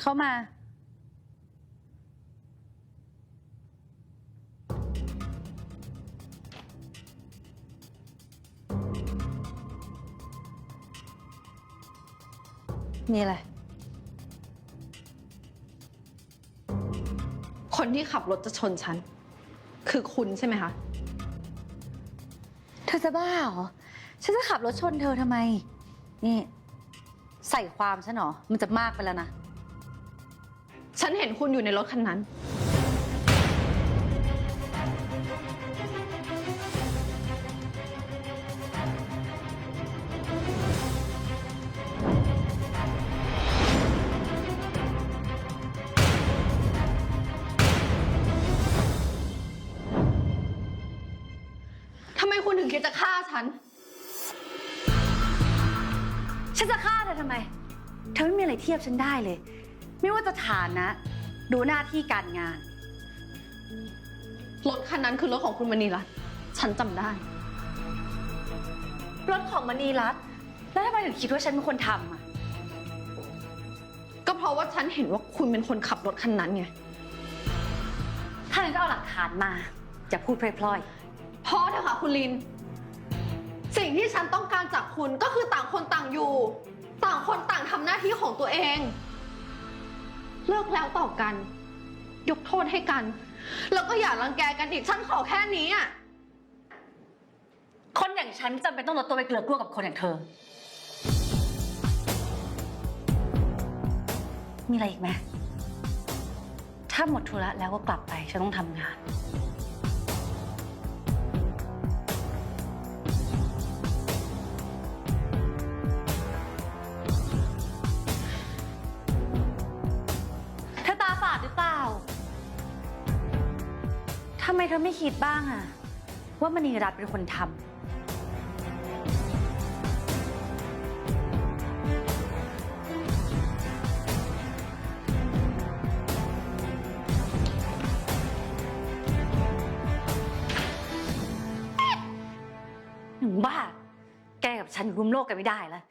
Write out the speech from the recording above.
เข้ามานี่อะไร คนที่ขับรถจะชนฉัน คือคุณใช่ไหมคะ เธอจะบ้าเหรอ ฉันจะขับรถชนเธอทำไม นี่ ใส่ความฉันเหรอ มันจะมากไปแล้วนะ ฉันเห็นคุณอยู่ในรถคันนั้น ทำไมคุณถึงคิดจะฆ่าฉัน ฉันจะฆ่าเธอทำไม เธอไม่มีอะไรเทียบฉันได้เลย ไม่ว่าจะฐานะ ดูหน้าที่การงาน รถคันนั้นคือรถของคุณมณีรัตน์ฉันจำได้ รถของมณีรัตน์แล้วทำไมถึงคิดว่าฉันเป็นคนทำอะ ก็เพราะว่าฉันเห็นว่าคุณเป็นคนขับรถคันนั้นไงถ้างั้นก็เอาหลักฐานมาอย่าพูดพล่อยพอเถอะค่ะคุณลิน สิ่งที่ฉันต้องการจากคุณก็คือต่างคนต่างอยู่ ต่างคนต่างทำหน้าที่ของตัวเอง เลิกแล้วต่อกัน ยกโทษให้กัน แล้วก็อย่ารังแกกันอีกฉันขอแค่นี้อะคนอย่างฉันจำเป็นต้องลดตัวไปเกลือกลัวกับคนอย่างเธอ มีอะไรอีกไหม ถ้าหมดธุระแล้วก็กลับไป ฉันต้องทำงาน ทำไมเธอไม่คิดบ้างอะว่ามณีรัตน์เป็นคนทำหนึ่งบ้า แกกับฉันอยู่ร่วมโลกกันไม่ได้แล้ว